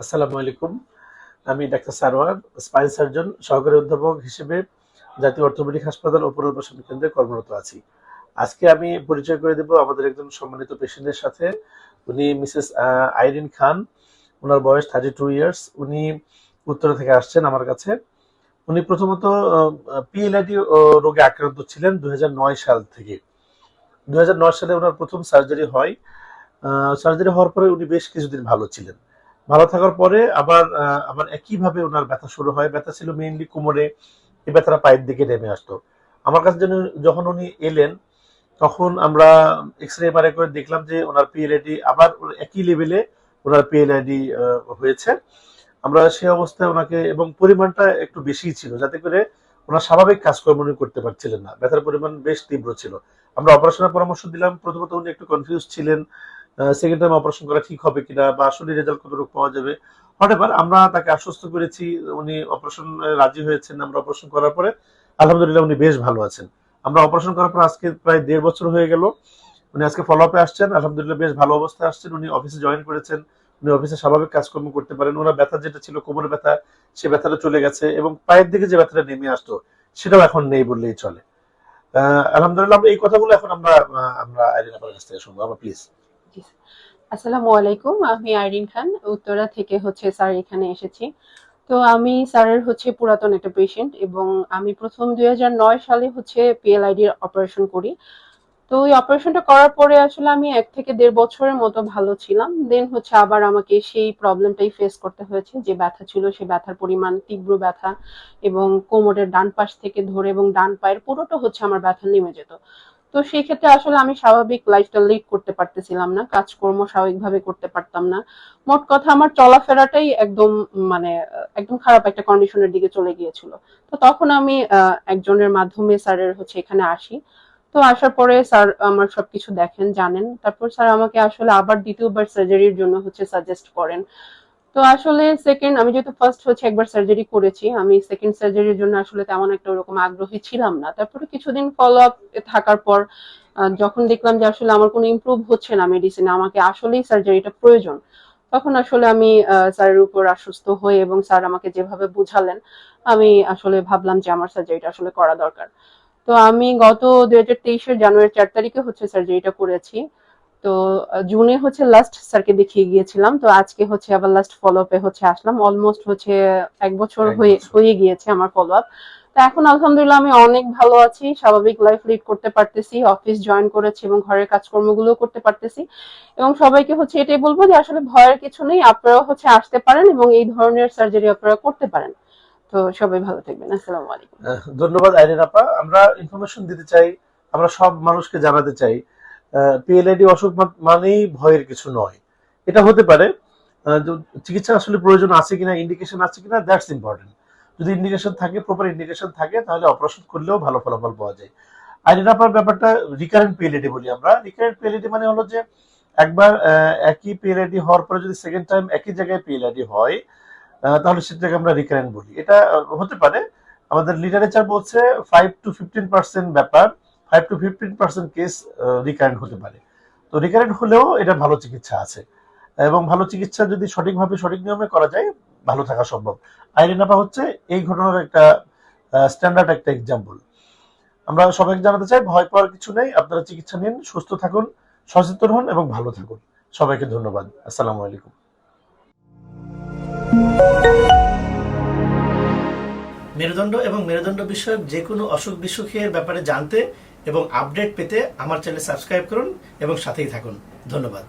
আসসালামু আলাইকুম। আমি ডাক্তার সারোয়ার, স্পাইন সার্জন, সহকারী অধ্যাপক হিসেবে জাতীয় অর্থোপেডিক হাসপাতাল ও পুনর্বাসন কেন্দ্রে কর্মরত আছি। আজকে আমি পরিচয় করে দেব আমাদের একজন সম্মানিত পেশেন্টের সাথে। উনি মিসেস আইরিন খান। ওনার বয়স থার্টি টু ইয়ার্স উনি উত্তরা থেকে আসছেন আমার কাছে। উনি প্রথমত পিএলআইডি রোগে আক্রান্ত ছিলেন দুই সাল থেকে। দু হাজার নয় সালে ওনার প্রথম সার্জারি হয়। সার্জারি হওয়ার পরে উনি বেশ কিছুদিন ভালো ছিলেন। ভালো থাকার পরে আবার আবার একইভাবে ওনার ব্যথা শুরু হয়। ব্যথা ছিল মেইনলি কোমরে। এই ব্যথাটা পায়ের দিকে নেমে আসতো। আমার কাছে যখন উনি এলেন তখন আমরা এক্স রে এমআরআই করে দেখলাম যে ওনার পিএলআইডি আবার একই লেভেলে ওনার পিএলআইডি হয়েছে। আমরা সে অবস্থায় ওনাকে এবং পরিমাণটা একটু বেশি ছিল, যাতে করে ওনার স্বাভাবিক কাজকর্ম করতে পারছিলেন না। ব্যথার পরিমাণ বেশ তীব্র ছিল। আমরা অপারেশনের পরামর্শ দিলাম, প্রথমত উনি একটু কনফিউজ ছিলেন সেকেন্ড টাইম অপারেশন করা ঠিক হবে কিনা বা আসলে রেজাল্ট কতটুকু পাওয়া যাবে। হোয়াট আমরা তাকে আশ্বস্ত করেছি, উনি অপারেশন রাজি হয়েছেন, আমরা অপারেশন করার পরে আলহামদুলিল্লাহ উনি বেশ ভালো আছেন। আমরা অপারেশন করার পর আজকে প্রায় দেড় বছর হয়ে গেল। উনি আজকে ফলো আপে আসছেন, আলহামদুলিল্লাহ বেশ ভালো অবস্থায় আসছেন। উনি অফিসে জয়েন করেছেন, উনি অফিসে স্বাভাবিক কাজকর্ম করতে পারেন। ওনার ব্যথা যেটা ছিল কোমরের ব্যথা, সে ব্যথাটা চলে গেছে এবং পায়ের দিকে যে ব্যথাটা নেমে আসতো, সেটাও এখন নেই বললেই চলে। আলহামদুলিল্লাহ এই কথাগুলো এখন আমরা আমরা আইরিন আপনার কাছ থেকে শুনব। আমরা প্লিজ আসসালামু আলাইকুম। আমি আইরিন খান, উত্তরা থেকে হচ্ছে স্যার এখানে এসেছি। তো আমি স্যারের হচ্ছে পুরাতন একটা পেশেন্ট এবং আমি প্রথম দুই নয় সালে হচ্ছে পিএলআইডি অপারেশন করি। তো ওই অপারেশনটা করার পরে আসলে আমি এক থেকে দেড় বছরের মতো ভালো ছিলাম। দেন হচ্ছে আবার আমাকে সেই প্রবলেমটাই ফেস করতে হয়েছে যে ব্যথা ছিল, সে ব্যথার পরিমাণ, তীব্র ব্যথা এবং কোমরের ডান পাশ থেকে ধরে এবং ডান পায়ের পুরোটা হচ্ছে আমার ব্যথা নেমে যেত। তো সেই ক্ষেত্রে আসলে আমি স্বাভাবিক লাইফটা লিড করতে পারতেছিলাম না, কাজকর্ম স্বাভাবিকভাবে করতে পারতাম না। মোট কথা আমার চলাফেরাটাই একদম মানে একদম খারাপ একটা কন্ডিশনের দিকে চলে গিয়েছিল। তো তখন আমি একজনের মাধ্যমে স্যারের হচ্ছে এখানে আসি। তো আসার পরে স্যার আমার সবকিছু দেখেন, জানেন। তারপর স্যার আমাকে আসলে আবার দ্বিতীয়বার সার্জারির জন্য হচ্ছে সাজেস্ট করেন। তো আসলে সেকেন্ড আমি যেহেতু ফার্স্ট হচ্ছে একবার সার্জারি করেছি, আমি সেকেন্ড সার্জারির জন্য আসলে তেমন একটা ওরকম আগ্রহী ছিলাম না। তারপরে কিছুদিন ফলো আপ থাকার পর যখন দেখলাম যে আসলে আমার কোনো ইমপ্রুভ হচ্ছে না মেডিসিনে আমাকে আসলেই সার্জারিটা প্রয়োজন, তখন আসলে আমি স্যারের উপর আশ্বস্ত হয়ে এবং স্যার আমাকে যেভাবে বুঝালেন, আমি আসলে ভাবলাম যে আমার সার্জারিটা আসলে করা দরকার। তো আমি গত দুই হাজার তেইশের জানুয়ারি চার তারিখে হচ্ছে সার্জারিটা করেছি। তো জুনে হচ্ছে লাস্ট স্যারকে দেখিয়ে গিয়েছিলাম। তো আজকে হচ্ছে আবার লাস্ট ফলো আপে হচ্ছে আসলাম। অলমোস্ট হচ্ছে এক বছর হয়ে হয়ে গিয়েছে আমার ফলো আপ তো এখন আলহামদুলিল্লাহ আমি অনেক ভালো আছি। স্বাভাবিক লাইফ লিড করতে পারতেছি অফিস জয়েন করেছি এবং ঘরের কাজকর্মগুলো করতে পারতেছি। এবং সবাইকে হচ্ছে এটাই বলব যে আসলে ভয়ের কিছু নেই আপনারা হচ্ছে আসতে পারেন এবং এই ধরনের সার্জারি আপনারা করতে পারেন। তো সবাই ভালো থাকবেন। আসসালামু আলাইকুম। ধন্যবাদ আইরিন আপা। আমরা ইনফরমেশন দিতে চাই আমরা সব মানুষকে জানাতে চাই। পিএলআইডি অসুখ মানেই ভয়ের কিছু নয়। এটা হতে পারে চিকিৎসা আসলে প্রয়োজন আছে কিনা ইন্ডিকেশন আছে কিনা দ্যাটস ইম্পর্টেন্ট যদি ইন্ডিকেশন থাকে প্রপার ইন্ডিকেশন থাকে, তাহলে অপারেশন করলেও ভালো ফলাফল পাওয়া যায়। আইরিন আপার ব্যাপারটা রিকারেন্ট পিএলআইডি বলি আমরা। রিকারেন্ট পিএলআইডি মানে হলো যে, একবার একই পিএলআইডি হওয়ার পরে যদি সেকেন্ড টাইম একই জায়গায় পিএলআইডি হয় তাহলে সেটাকে আমরা রিকারেন্ট বলি। এটা হতে পারে, আমাদের লিটারেচার বলছে ফাইভ টু ফিফটিন পার্সেন্ট ব্যাপার। Five to fifteen percent case recurrent হতে পারে। তো রিকারেন্ট হলেও এটা ভালো চিকিৎসা আছে। এবং ভালো চিকিৎসা যদি সঠিকভাবে, সঠিক নিয়মে করা যায়, ভালো থাকা সম্ভব। আইরিনাপা হচ্ছে এই ঘটনার একটা স্ট্যান্ডার্ড একটা এক্সাম্পল আমরা সবাইকে জানাতে চাই, ভয় পাওয়ার কিছু নেই। আপনারা চিকিৎসা নিন, সুস্থ থাকুন, সচেতন হন এবং ভালো থাকুন। সবাইকে ধন্যবাদ। আসসালামু আলাইকুম। মেরুদণ্ড এবং মেরুদণ্ড বিষয়ক যে কোনো অসুখ বিসুখের ব্যাপারে জানতে এবং আপডেট পেতে আমার চ্যানেল সাবস্ক্রাইব করুন এবং সাথেই থাকুন। ধন্যবাদ।